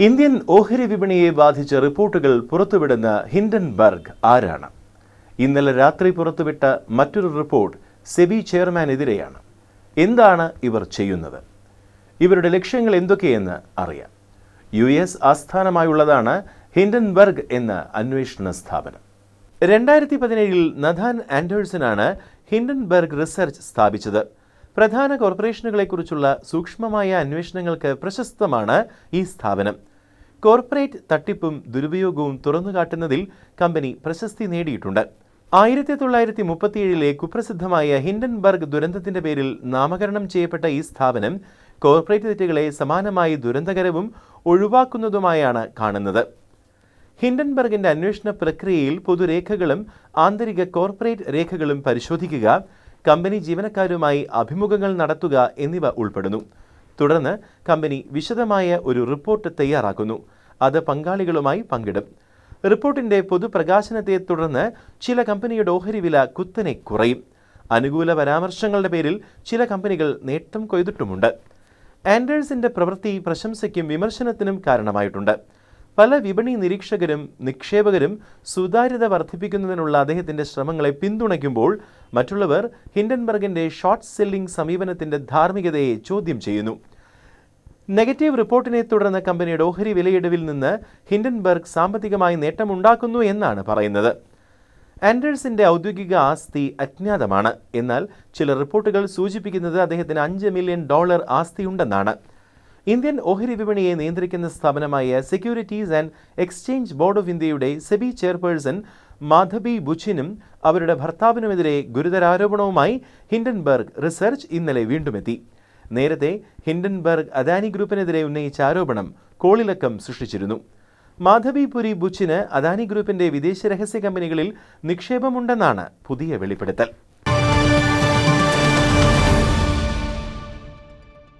Indian ഓഹരി വിപണിയെ ബാധിച്ച റിപ്പോർട്ടുകൾ പുറത്തുവിടുന്ന ഹിൻഡൻബർഗ് ആരാണ്? ഇന്നലെ രാത്രി പുറത്തുവിട്ട മറ്റൊരു റിപ്പോർട്ട് സെബി ചെയർമാനെതിരെയാണ്. എന്താണ് ഇവർ ചെയ്യുന്നത്? ഇവരുടെ ലക്ഷ്യങ്ങൾ എന്തൊക്കെയെന്ന് അറിയാം. യു എസ് ആസ്ഥാനമായുള്ളതാണ് ഹിൻഡൻബർഗ് എന്ന അന്വേഷണ സ്ഥാപനം. രണ്ടായിരത്തി പതിനേഴിൽ നഥാൻ ആൻഡേഴ്സനാണ് ഹിൻഡൻബർഗ് റിസർച്ച് സ്ഥാപിച്ചത്. പ്രധാന കോർപ്പറേഷനുകളെക്കുറിച്ചുള്ള സൂക്ഷ്മമായ അന്വേഷണങ്ങൾക്ക് പ്രശസ്തമാണ് ഈ സ്ഥാപനം. കോർപ്പറേറ്റ് തട്ടിപ്പും ദുരുപയോഗവും തുറന്നുകാട്ടുന്നതിൽ കമ്പനി പ്രശസ്തി നേടിയിട്ടുണ്ട്. ആയിരത്തി തൊള്ളായിരത്തി മുപ്പത്തിയേഴിലെ കുപ്രസിദ്ധമായ ഹിൻഡൻബർഗ് ദുരന്തത്തിന്റെ പേരിൽ നാമകരണം ചെയ്യപ്പെട്ട ഈ സ്ഥാപനം കോർപ്പറേറ്റ് തെറ്റുകളെ സമാനമായി ദുരന്തകരവും ഒഴിവാക്കുന്നതുമായാണ് കാണുന്നത്. ഹിൻഡൻബർഗിന്റെ അന്വേഷണ പ്രക്രിയയിൽ പൊതുരേഖകളും ആന്തരിക കോർപ്പറേറ്റ് രേഖകളും പരിശോധിക്കുക കമ്പനി ജീവനക്കാരുമായി അഭിമുഖങ്ങൾ നടത്തുക എന്നിവ ഉൾപ്പെടുന്നു. തുടർന്ന് കമ്പനി വിശദമായ ഒരു റിപ്പോർട്ട് തയ്യാറാക്കുന്നു. അത് പങ്കാളികളുമായി പങ്കിടും. റിപ്പോർട്ടിന്റെ പൊതുപ്രകാശനത്തെ തുടർന്ന് ചില കമ്പനിയുടെ ഓഹരി വില കുത്തനെ കുറയും. അനുകൂല പരാമർശങ്ങളുടെ പേരിൽ ചില കമ്പനികൾ നേട്ടം കൊയ്തിട്ടുമുണ്ട്. ആൻഡേഴ്സിന്റെ പ്രവൃത്തി പ്രശംസയ്ക്കും വിമർശനത്തിനും കാരണമായിട്ടുണ്ട്. പല വിപണി നിരീക്ഷകരും നിക്ഷേപകരും സുതാര്യത വർദ്ധിപ്പിക്കുന്നതിനുള്ള അദ്ദേഹത്തിന്റെ ശ്രമങ്ങളെ പിന്തുണയ്ക്കുമ്പോൾ മറ്റുള്ളവർ ഹിൻഡൻബർഗിന്റെ ഷോർട്ട് സെല്ലിംഗ് സമീപനത്തിന്റെ ധാർമ്മികതയെ ചോദ്യം ചെയ്യുന്നു. നെഗറ്റീവ് റിപ്പോർട്ടിനെ തുടർന്ന് കമ്പനിയുടെ ഓഹരി വിലയിടിവിൽ നിന്ന് ഹിൻഡൻബർഗ് സാമ്പത്തികമായി നേട്ടമുണ്ടാക്കുന്നു എന്നാണ് പറയുന്നത്. ആൻഡേഴ്സിന്റെ ഔദ്യോഗിക ആസ്തി അജ്ഞാതമാണ്. എന്നാൽ ചില റിപ്പോർട്ടുകൾ സൂചിപ്പിക്കുന്നത് അദ്ദേഹത്തിന് അഞ്ച് മില്യൺ ഡോളർ ആസ്തിയുണ്ടെന്നാണ്. ഇന്ത്യൻ ഓഹരി വിപണിയെ നിയന്ത്രിക്കുന്ന സ്ഥാപനമായ securities and exchange board of ഇന്ത്യയുടെ സെബി ചെയർപേഴ്സൺ മാധബി ബുച്ചിനും അവരുടെ ഭർത്താവിനുമെതിരെ ഗുരുതരാരോപണവുമായി ഹിൻഡൻബർഗ് റിസർച്ച് ഇന്നലെ വീണ്ടുമെത്തി നേരത്തെ ഹിൻഡൻബർഗ് അദാനി ഗ്രൂപ്പിനെതിരെ ഉന്നയിച്ച ആരോപണം കോളിളക്കം സൃഷ്ടിച്ചിരുന്നു. മാധവിപുരി ബുച്ചിന് അദാനി ഗ്രൂപ്പിന്റെ വിദേശ രഹസ്യ കമ്പനികളിൽ നിക്ഷേപമുണ്ടെന്നാണ് പുതിയ വെളിപ്പെടുത്തൽ.